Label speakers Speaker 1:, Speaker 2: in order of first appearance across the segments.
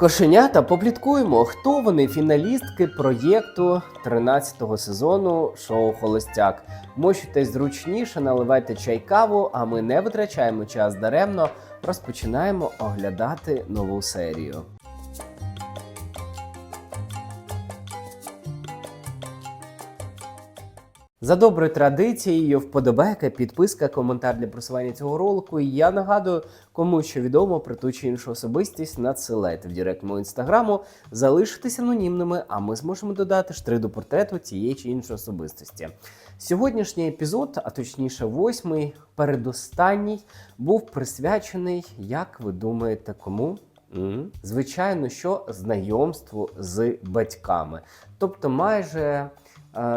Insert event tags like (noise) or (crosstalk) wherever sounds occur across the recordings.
Speaker 1: Кошенята, попліткуємо, хто вони фіналістки проєкту 13-го сезону шоу Холостяк. Мощуйтесь зручніше, наливайте чай каву, а ми не витрачаємо час даремно. Розпочинаємо оглядати нову серію. За доброю традицією, вподобайка, підписка, коментар для просування цього ролику. І я нагадую, кому що відомо про ту чи іншу особистість, надсилайте в директ мого інстаграму, залишитись анонімними, а ми зможемо додати штрих до портрету цієї чи іншої особистості. Сьогоднішній епізод, а точніше, восьмий, передостанній, був присвячений, як ви думаєте, кому? Звичайно, що знайомству з батьками. Тобто, майже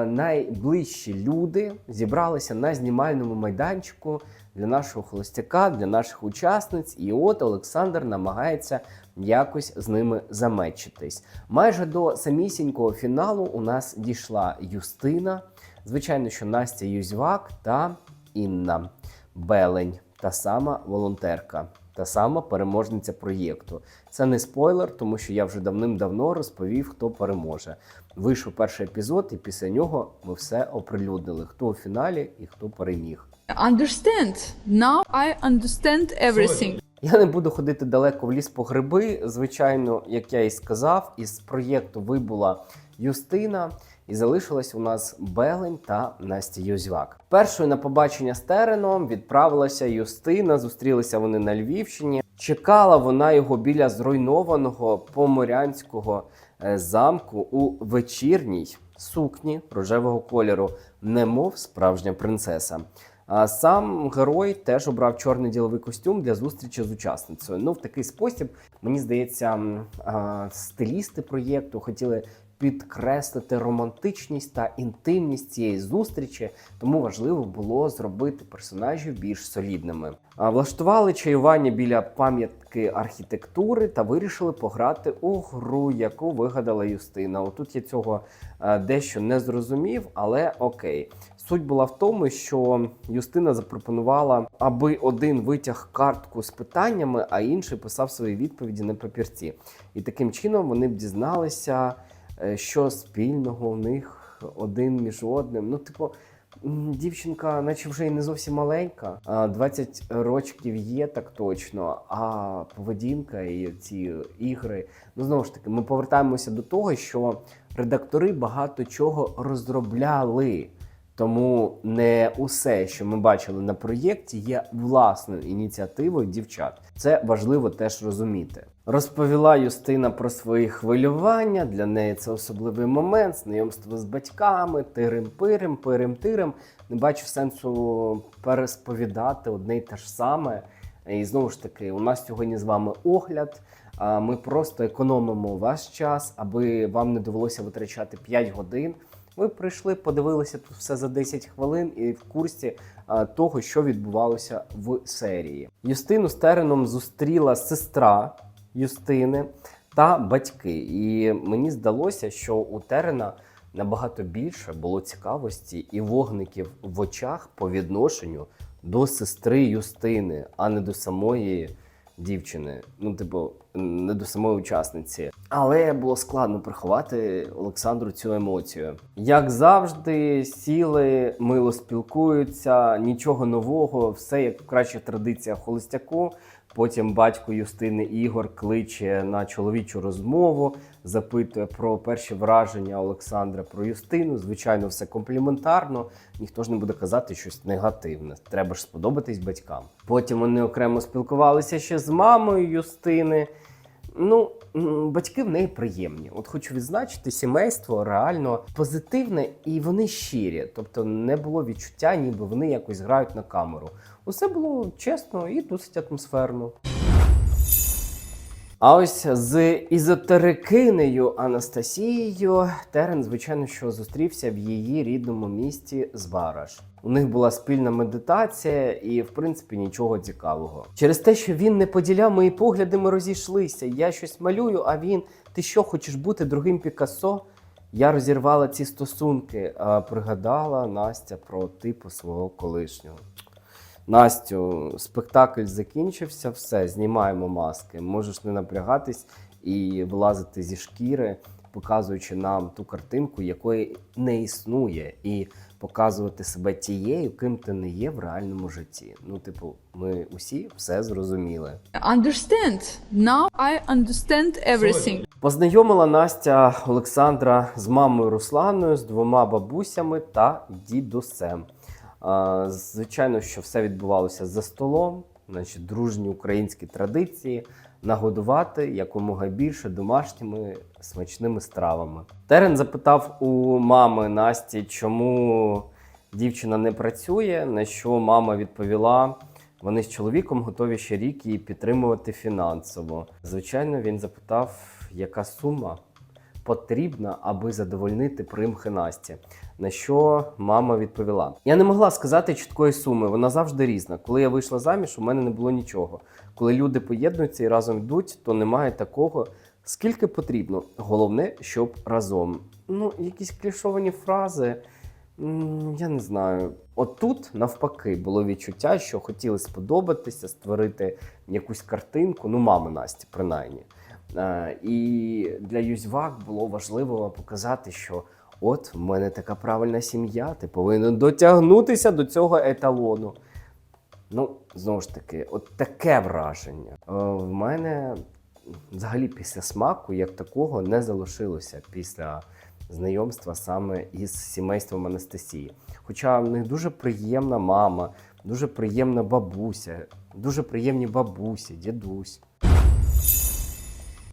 Speaker 1: найближчі люди зібралися на знімальному майданчику для нашого холостяка, для наших учасниць. І от Олександр намагається якось з ними замечитись. Майже до самісінького фіналу у нас дійшла Юстина, звичайно, що Настя Юзьвак та Інна Белень, та сама волонтерка. Та сама переможниця проєкту. Це не спойлер, тому що я вже давним-давно розповів, хто переможе. Вийшов перший епізод, і після нього ми все оприлюднили: хто у фіналі і хто переміг.
Speaker 2: Understand. Now I understand everything.
Speaker 1: Я не буду ходити далеко в ліс по гриби. Звичайно, як я і сказав, із проєкту вибула Юстина, і залишилась у нас Белень та Настя Юзьвак. Першою на побачення з Тереном відправилася Юстина. Зустрілися вони на Львівщині. Чекала вона його біля зруйнованого поморянського е, замку у вечірній сукні рожевого кольору, немов справжня принцеса. А сам герой теж обрав чорний діловий костюм для зустрічі з учасницею. Ну, в такий спосіб, мені здається, стилісти проєкту хотіли підкреслити романтичність та інтимність цієї зустрічі, тому важливо було зробити персонажів більш солідними. Влаштували чаювання біля пам'ятки архітектури та вирішили пограти у гру, яку вигадала Юстина. Отут я цього е, дещо не зрозумів, але окей. Суть була в тому, що Юстина запропонувала, аби один витяг картку з питаннями, а інший писав свої відповіді на папірці. І таким чином вони б дізналися, що спільного у них один між одним. Ну, типу, дівчинка, наче вже і не зовсім маленька, а 20 рочків є так точно. А поведінка і ці ігри. Ну знову ж таки, ми повертаємося до того, що редактори багато чого розробляли. Тому не усе, що ми бачили на проєкті, є власною ініціативою дівчат. Це важливо теж розуміти. Розповіла Юстина про свої хвилювання. Для неї це особливий момент, знайомство з батьками, тирим-пирим, пирим-тирим. Не бачу сенсу пересповідати одне й те ж саме. І знову ж таки, у нас сьогодні з вами огляд. Ми просто економимо ваш час, аби вам не довелося витрачати 5 годин. Ви прийшли, подивилися тут все за 10 хвилин і в курсі того, що відбувалося в серії. Юстину з Тереном зустріла сестра Юстини та батьки. І мені здалося, що у Терена набагато більше було цікавості і вогників в очах по відношенню до сестри Юстини, а не до самої дівчини. Ну, типу, не до самої учасниці. Але було складно приховати Олександру цю емоцію. Як завжди, сіли, мило спілкуються, нічого нового, все як в кращих традиціях холостяку. Потім батько Юстини Ігор кличе на чоловічу розмову, запитує про перші враження Олександра про Юстину. Звичайно, все компліментарно. Ніхто ж не буде казати щось негативне. Треба ж сподобатись батькам. Потім вони окремо спілкувалися ще з мамою Юстини. Ну, батьки в неї приємні. От хочу відзначити, сімейство реально позитивне і вони щирі. Тобто не було відчуття, ніби вони якось грають на камеру. Усе було чесно і досить атмосферно. А ось з ізотерикинею Анастасією Терен, звичайно, що зустрівся в її рідному місті Звараж. У них була спільна медитація і, в принципі, нічого цікавого. Через те, що він не поділяв мої погляди, ми розійшлися. Я щось малюю, а він ти що хочеш бути другим Пікассо? Я розірвала ці стосунки, а пригадала Настя про типу свого колишнього. Настю, спектакль закінчився, все, знімаємо маски. Можеш не напрягатись і вилазити зі шкіри, показуючи нам ту картинку, якої не існує, і показувати себе тією, ким ти не є в реальному житті. Ну, типу, ми усі все зрозуміли.
Speaker 2: Understand. Now I understand everything.
Speaker 1: Познайомила Настя Олександра з мамою Русланою, з двома бабусями та дідусем. Звичайно, що все відбувалося за столом, значить, дружні українські традиції, нагодувати якомога більше домашніми смачними стравами. Терен запитав у мами Насті, чому дівчина не працює, на що мама відповіла. Вони з чоловіком готові ще рік її підтримувати фінансово. Звичайно, він запитав, яка сума потрібна, аби задовольнити примхи Насті. На що мама відповіла: Я не могла сказати чіткої суми, вона завжди різна. Коли я вийшла заміж, у мене не було нічого. Коли люди поєднуються і разом йдуть, то немає такого, скільки потрібно. Головне, щоб разом. Ну, якісь клішовані фрази. Я не знаю. От тут навпаки було відчуття, що хотіли сподобатися, створити якусь картинку, ну, мами Насті, принаймні. Е, І для Юзьвак було важливо показати, що от в мене така правильна сім'я, ти повинен дотягнутися до цього еталону. Ну, знову ж таки, от таке враження. Е, В мене взагалі після смаку як такого не залишилося після знайомства саме із сімейством Анастасії. Хоча в них дуже приємна мама, дуже приємна бабуся, дуже приємні бабусі, дідусь.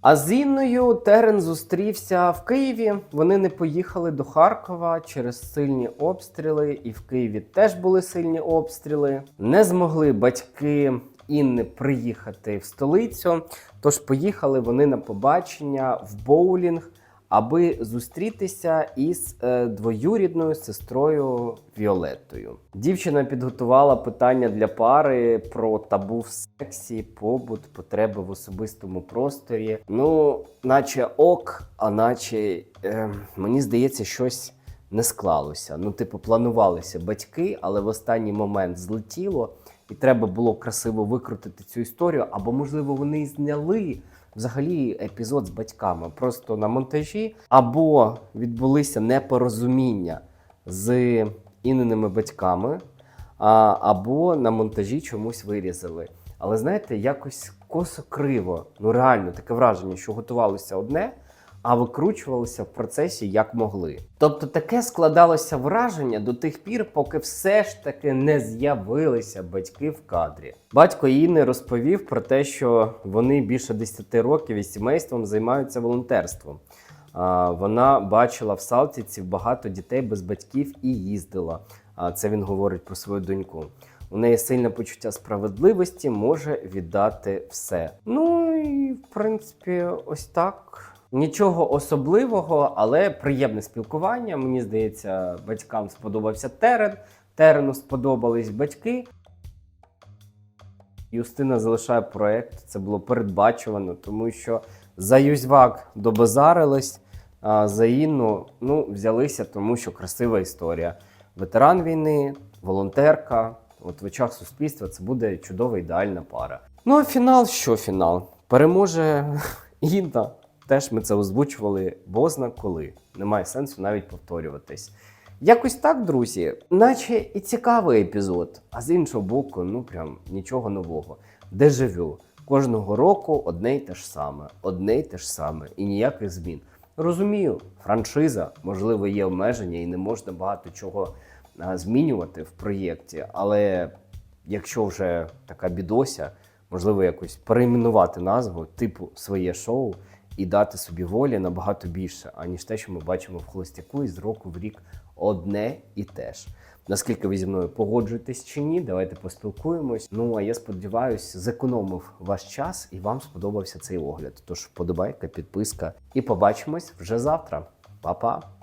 Speaker 1: А з Інною Терен зустрівся в Києві. Вони не поїхали до Харкова через сильні обстріли, і в Києві теж були сильні обстріли. Не змогли батьки Інни приїхати в столицю. Тож поїхали вони на побачення в боулінг, аби зустрітися із е, двоюрідною сестрою Віолеттою. Дівчина підготувала питання для пари про табу в сексі, побут, потреби в особистому просторі. Ну, наче ок, а наче е, мені здається, щось не склалося. Ну, типу, планувалися батьки, але в останній момент злетіло, і треба було красиво викрутити цю історію. Або, можливо, вони і зняли взагалі епізод з батьками просто на монтажі, або відбулися непорозуміння з інними батьками, або на монтажі чомусь вирізали. Але знаєте, якось косо криво. Ну реально таке враження, що готувалося одне, а викручувалося в процесі як могли. Тобто таке складалося враження до тих пір, поки все ж таки не з'явилися батьки в кадрі. Батько Інни розповів про те, що вони більше 10 років із сімейством займаються волонтерством. А, Вона бачила в Салтівці багато дітей без батьків і їздила. А це він говорить про свою доньку. У неї сильне почуття справедливості, може віддати все. Ну і в принципі, ось так. Нічого особливого, але приємне спілкування. Мені здається, батькам сподобався терен. Терену сподобались батьки. Юстина залишає проект. Це було передбачувано, тому що за Юзьвак добазарились, а за Інну ну, взялися, тому що красива історія. Ветеран війни, волонтерка. От в очах суспільства це буде чудова ідеальна пара. Ну а фінал що фінал? Переможе (laughs) Інна. Теж ми це озвучували бозна коли. Немає сенсу навіть повторюватись. Якось так, друзі, наче і цікавий епізод, а з іншого боку, ну прям нічого нового. Дежавю. Кожного року одне й те ж саме, одне й те ж саме, і ніяких змін. Розумію, франшиза, можливо, є обмеження і не можна багато чого змінювати в проєкті, але якщо вже така бідося, можливо, якось перейменувати назву, типу своє шоу і дати собі волі набагато більше, аніж те, що ми бачимо в холостяку і з року в рік одне і те ж. Наскільки ви зі мною погоджуєтесь чи ні, давайте поспілкуємось. Ну а я сподіваюся, зекономив ваш час і вам сподобався цей огляд. Тож вподобайка, підписка, і побачимось вже завтра. Па-па!